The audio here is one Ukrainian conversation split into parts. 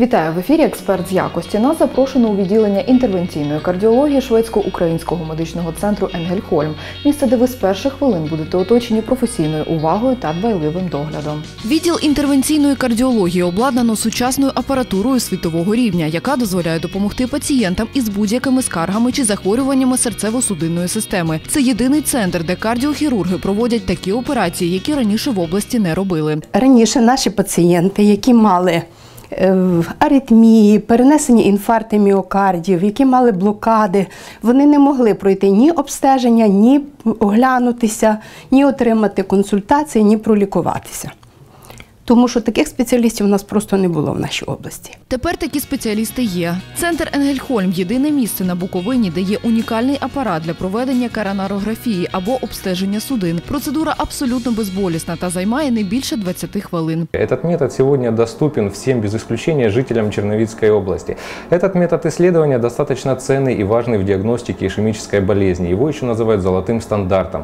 Вітаю в ефірі. Експерт з якості. Нас запрошено у відділення інтервенційної кардіології шведсько-українського медичного центру Енгельхольм. Місце, де ви з перших хвилин будете оточені професійною увагою та дбайливим доглядом. Відділ інтервенційної кардіології обладнано сучасною апаратурою світового рівня, яка дозволяє допомогти пацієнтам із будь-якими скаргами чи захворюваннями серцево-судинної системи. Це єдиний центр, де кардіохірурги проводять такі операції, які раніше в області не робили. Раніше наші пацієнти, які мали аритмії, перенесені інфаркти міокардів, які мали блокади, вони не могли пройти ні обстеження, ні оглянутися, ні отримати консультації, ні пролікуватися Тому що таких спеціалістів у нас просто не було в нашій області. Тепер такі спеціалісти є. Центр Енгельхольм єдине місце на Буковині, де є унікальний апарат для проведення коронарографії або обстеження судин. Процедура абсолютно безболісна та займає не більше 20 хвилин. Этот метод сегодня доступен всем без исключения жителям Черновицкой области. Этот метод исследования достаточно ценный и важный в диагностике ишемической болезни. Его еще называют золотым стандартом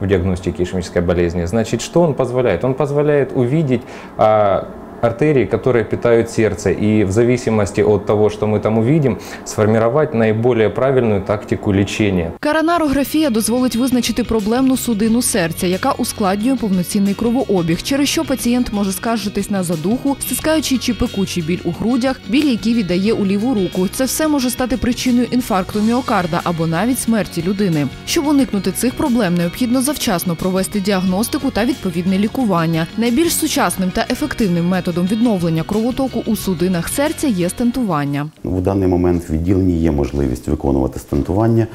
в диагностике ишемической болезни. Значит, что он позволяет? Он позволяет увидеть а, артерии, которые питают сердце, и в зависимости от того, что мы там увидим, сформировать наиболее правильную тактику лечения. Коронарографія дозволить визначити проблемну судину серця, яка ускладнює повноцінний кровообіг, через що пацієнт може скаржитись на задуху, стискаючи чи пекучий біль у грудях, біль, який віддає у ліву руку. Це все може стати причиною інфаркту міокарда або навіть смерті людини. Щоб уникнути цих проблем, необхідно завчасно провести діагностику та відповідне лікування. Найбільш сучасним та ефективним методом відновлення кровотоку у судинах серця є стентування. В даний момент в відділенні є можливість виконувати стентування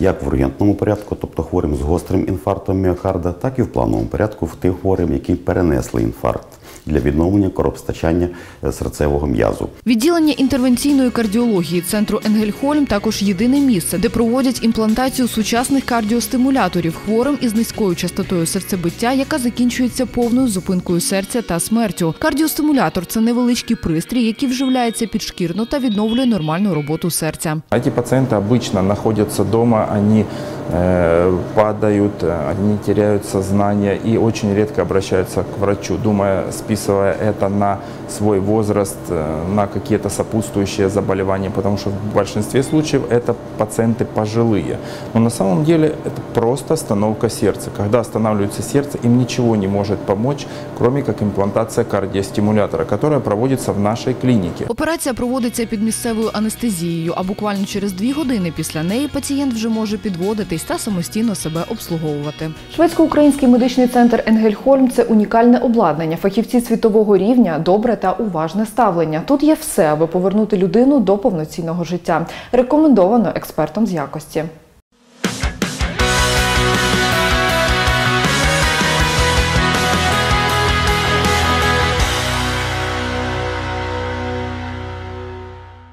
як в ургентному порядку, тобто хворим з гострим інфарктом міокарда, так і в плановому порядку в тих хворим, які перенесли інфаркт для відновлення кровопостачання е, серцевого м'язу. Відділення інтервенційної кардіології центру Енгельхольм також єдине місце, де проводять імплантацію сучасних кардіостимуляторів хворим із низькою частотою серцебиття, яка закінчується повною зупинкою серця та смертю. Кардіостимулятор це невеличкий пристрій, який вживляється підшкірно та відновлює нормальну роботу серця. Эти пациенты обычно находятся дома, они э, падают, э, они теряют сознание и очень редко обращаются к врачу, думая, списывая это на свой возраст, э, на какие-то сопутствующие заболевания, потому что в большинстве случаев это пациенты пожилые. Но на самом деле это просто остановка сердца. Когда останавливается сердце, им ничего не может помочь, кроме как имплантация кардиостимулятора, которая проводится в нашей клинике. Операція проводиться під місцевою анестезією, а буквально через дві години після неї пацієнт вже може підводитись та самостійно себе обслуговувати. Шведсько-український медичний центр Енгельхольм це унікальне обладнання. Фахівці світового рівня, добре та уважне ставлення. Тут є все, аби повернути людину до повноцінного життя. Рекомендовано експертом з якості.